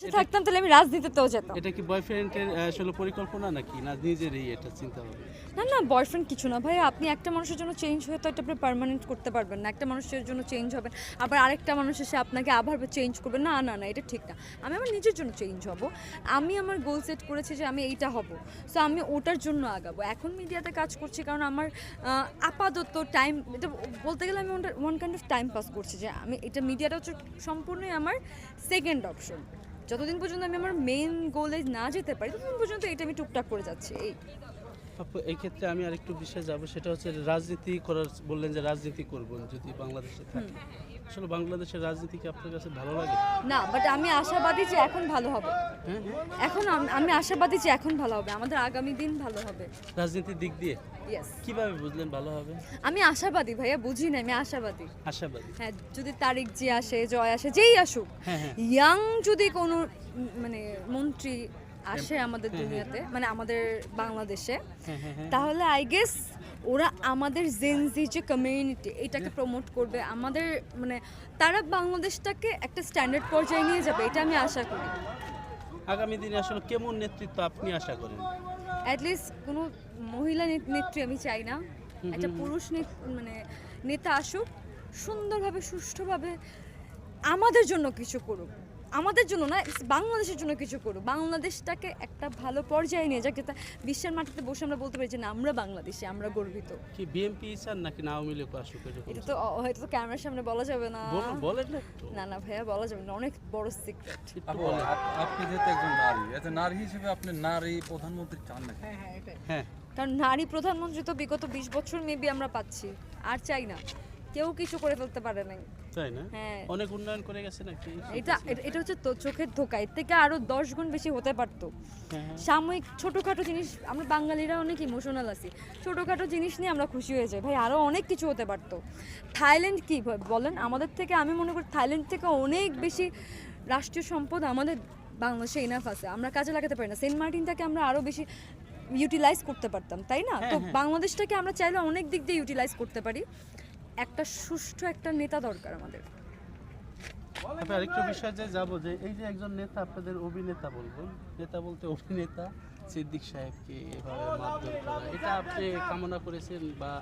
থাকতাম তাহলে আমি রাজনীতিতেও যেতাম। এটা কি বয়ফ্রেন্ডের আসলে পরিকল্পনা নাকি? না নিজেরই এটা চিন্তা হবে না না বয়ফ্রেন্ড কিছু না। ভাই আপনি একটা মানুষের জন্য চেঞ্জ হয়ে তো এটা আপনি পার্মানেন্ট করতে পারবেন না। একটা মানুষের জন্য চেঞ্জ হবেন আবার আরেকটা মানুষ এসে আপনাকে আবার চেঞ্জ করবে। না না না এটা ঠিক না। আমি আমার নিজের জন্য চেঞ্জ হব। আমি আমার গোল সেট করেছি যে আমি এইটা হব। সো আমি ওটার জন্য আগাবো। এখন মিডিয়াতে কাজ করছি কারণ আমার আপাতত টাইম এটা বলতে গেলে আমি one kind of time pass করছি যে আমি এটা মিডিয়াটা হচ্ছে সম্পূর্ণই আমার সেকেন্ড অপশন যতদিন পর্যন্ত আমি আমার মেন গোলে না যেতে পারি ততদিন পর্যন্ত এটা আমি টুকটাক করে যাচ্ছি এই। আপু এই ক্ষেত্রে আমি আরেকটু বিষয়ে যাব সেটা হচ্ছে রাজনীতি করার বললেন যে রাজনীতি করবেন যদি বাংলাদেশে থাকে। আসলে বাংলাদেশের রাজনীতি কি আপনার কাছে ভালো লাগে? না বাট আমি আশাবাদী যে এখন ভালো হবে। হ্যাঁ? এখন আমি আশাবাদী যে এখন ভালো হবে। আমাদের আগামী দিন ভালো হবে। রাজনীতির দিক দিয়ে? কীভাবে বুঝলেন ভালো হবে? আমি আশাবাদী ভাইয়া বুঝি না আমি আশাবাদী। আশাবাদী? হ্যাঁ যদি তারিক জি আসে জয় আসে যেই আসুক হ্যাঁ হ্যাঁ। ইয়াং যদি কোনো মানে মন্ত্রী আসে আমাদের দুনিয়াতে মানে আমাদের বাংলাদেশে তাহলে আই গেস ওরা আমাদের জেনজি যে কমিউনিটি এটাকে প্রমোট করবে আমাদের মানে তারা বাংলাদেশটাকে একটা স্ট্যান্ডার্ড পর্যায়ে নিয়ে যাবে এটা আমি আশা করি। আগামী দিনে আসলে কেমন নেতৃত্ব আপনি আশা করেন? অ্যাটলিস্ট কোনো মহিলা নেত্রী আমি চাই না। একটা পুরুষ মানে নেতা আসুক সুন্দরভাবে সুষ্ঠুভাবে আমাদের জন্য কিছু করুক। আমাদের জন্য না বাংলাদেশের জন্য কিছু করুক। বাংলাদেশটাকে একটা ভালো পর্যায়ে নিয়ে যাকে বিশ্বের মাটিতে বসে আমরা বলতে পারি যে না আমরা বাংলাদেশি আমরা গর্বিত। কি বিএনপি চান নাকি না আওয়ামী লীগ আসুক এটা তো হয়তো তো ক্যামেরার সামনে বলা যাবে না। বলুন বলেন না না না ভাইয়া বলা যাবে না অনেক বড় সিক্রেট আপনি যেহেতু একজন নারী এতে নারী হিসেবে আপনি নারী প্রধানমন্ত্রী চান নাকি? হ্যাঁ কারণ নারী প্রধানমন্ত্রী তো বিগত বিশ বছর মেবি আমরা পাচ্ছি আর চাই না। কেউ কিছু করে ফেলতে পারে নাই। তাই না? হ্যাঁ। অনেক উন্নয়ন করে গেছে নাকি? এটা এটা- হচ্ছে তো চোখের ধোকা। এর থেকে আরও দশ গুণ বেশি হতে পারতো। হ্যাঁ, হ্যাঁ। সাময়িক ছোটোখাটো জিনিস আমরা বাঙালিরা অনেক ইমোশনাল আছি। ছোটোখাটো জিনিস নিয়ে আমরা খুশি হয়ে যাই। ভাই আরও অনেক কিছু হতে পারতো। থাইল্যান্ড কি বলেন? আমাদের থেকে আমি মনে করি থাইল্যান্ড থেকে অনেক বেশি রাষ্ট্রীয় সম্পদ আমাদের বাংলাদেশে ইনাফ আছে। আমরা কাজে লাগাতে পারি না। সেন্ট মার্টিনটাকে আমরা আরও বেশি ইউটিলাইজ করতে পারতাম তাই না? তো বাংলাদেশটাকে আমরা চাইলে অনেক দিক দিয়ে ইউটিলাইজ করতে পারি। একটা সুষ্ঠু একটা নেতা দরকার আমাদের। তারপর আরেকটু বিষয় যে যাব যে এই যে একজন নেতা আপনাদের অভিনেতা বলব। নেতা বলতে অভিনেতা সিদ্দিক সাহেবকে এভাবে মারধর করা। এটা আপনি কামনা করেছেন বা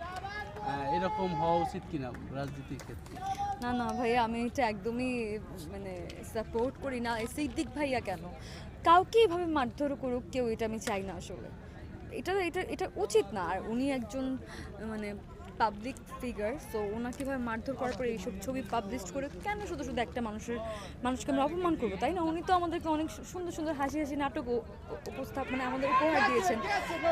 এরকম হওয়া উচিত কিনা রাজনীতির ক্ষেত্রে? না না ভাইয়া আমি এটা একদমই মানে সাপোর্ট করি না। এই সিদ্দিক ভাইয়া কেন? কাউকে এভাবে মারধর করুক কেউ এটা আমি চাই না আসলে। এটা এটা এটা উচিত না। আর উনি একজন মানে পাবলিক ফিগার সো ওনাকে এভাবে মারধর করার পরে এইসব ছবি পাবলিশ করে কেন শুধু শুধু একটা মানুষের, মানুষকে আমরা অপমান করব, তাই না? উনি তো আমাদেরকে অনেক সুন্দর সুন্দর হাসি হাসি নাটক উপস্থাপ মানে আমাদের উপহার দিয়েছেন।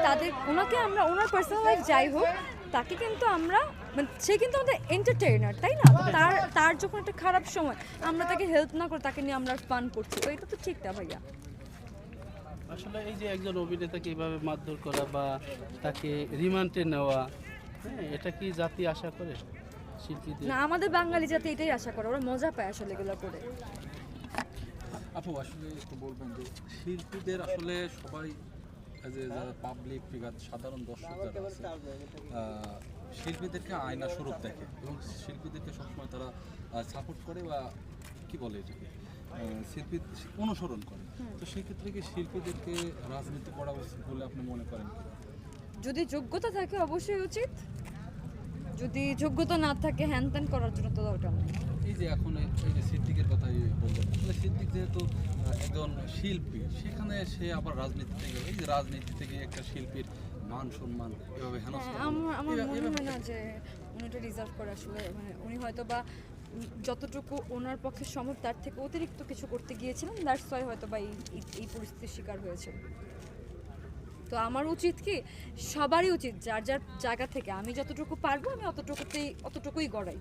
তাদের ওনাকে আমরা ওনার পার্সোনাল লাইফ যাই হোক, তাকে কিন্তু আমরা মানে সে কিন্তু আমাদের এন্টারটেইনার তাই না? তার তার যখন একটা খারাপ সময়, আমরা তাকে হেল্প না করে তাকে নিয়ে আমরা ফান করছি। তো এটা তো ঠিক না ভাইয়া। আসলে এই যে একজন অভিনেতাকে এইভাবে মারধর করা বা তাকে রিমান্ডে নেওয়া হ্যাঁ এটা কি জাতি আশা করে? শিল্পীদের? না আমাদের বাঙালি জাতি এটাই আশা করে ওরা মজা পায় আসলে এগুলো করে। আপু আসলে একটু বলবেন যে শিল্পীদের আসলে সবাই যে যারা পাবলিক ফিগার সাধারণ দর্শক যারা আছে শিল্পীদেরকে আয়না স্বরূপ দেখে এবং শিল্পীদেরকে সবসময় তারা সাপোর্ট করে বা কি বলে এটাকে? শিল্পী অনুসরণ করে। তো সেক্ষেত্রে কি শিল্পীদেরকে রাজনীতি করা উচিত বলে আপনি মনে করেন যদি যোগ্যতা থাকে অবশ্যই উচিত। যদি যোগ্যতা না থাকে হ্যান ত্যান করার জন্য তো দরকার নেই। এই যে এখন এই যে সিদ্দিকের কথাই আসলে সিদ্দিক যেহেতু একজন শিল্পী সেখানে সে আবার রাজনীতি থেকে এই যে রাজনীতি থেকে একটা শিল্পীর মান সম্মান এভাবে হেনস্থা হ্যাঁ, আমার আমার মনে হয় না যে উনি এটা রিজার্ভ করে আসলে। মানে উনি হয়তো বা যতটুকু ওনার পক্ষে সম্ভব তার থেকে অতিরিক্ত কিছু করতে গিয়েছিলেন। দ্যাটস ওয়াই হয়তো বা এই এই- এই পরিস্থিতির শিকার হয়েছে তো আমার উচিত কি? সবারই উচিত, যার যার জায়গা থেকে আমি যতটুকু পারব, আমি অতটুকুতেই, অতটুকুই গড়াই।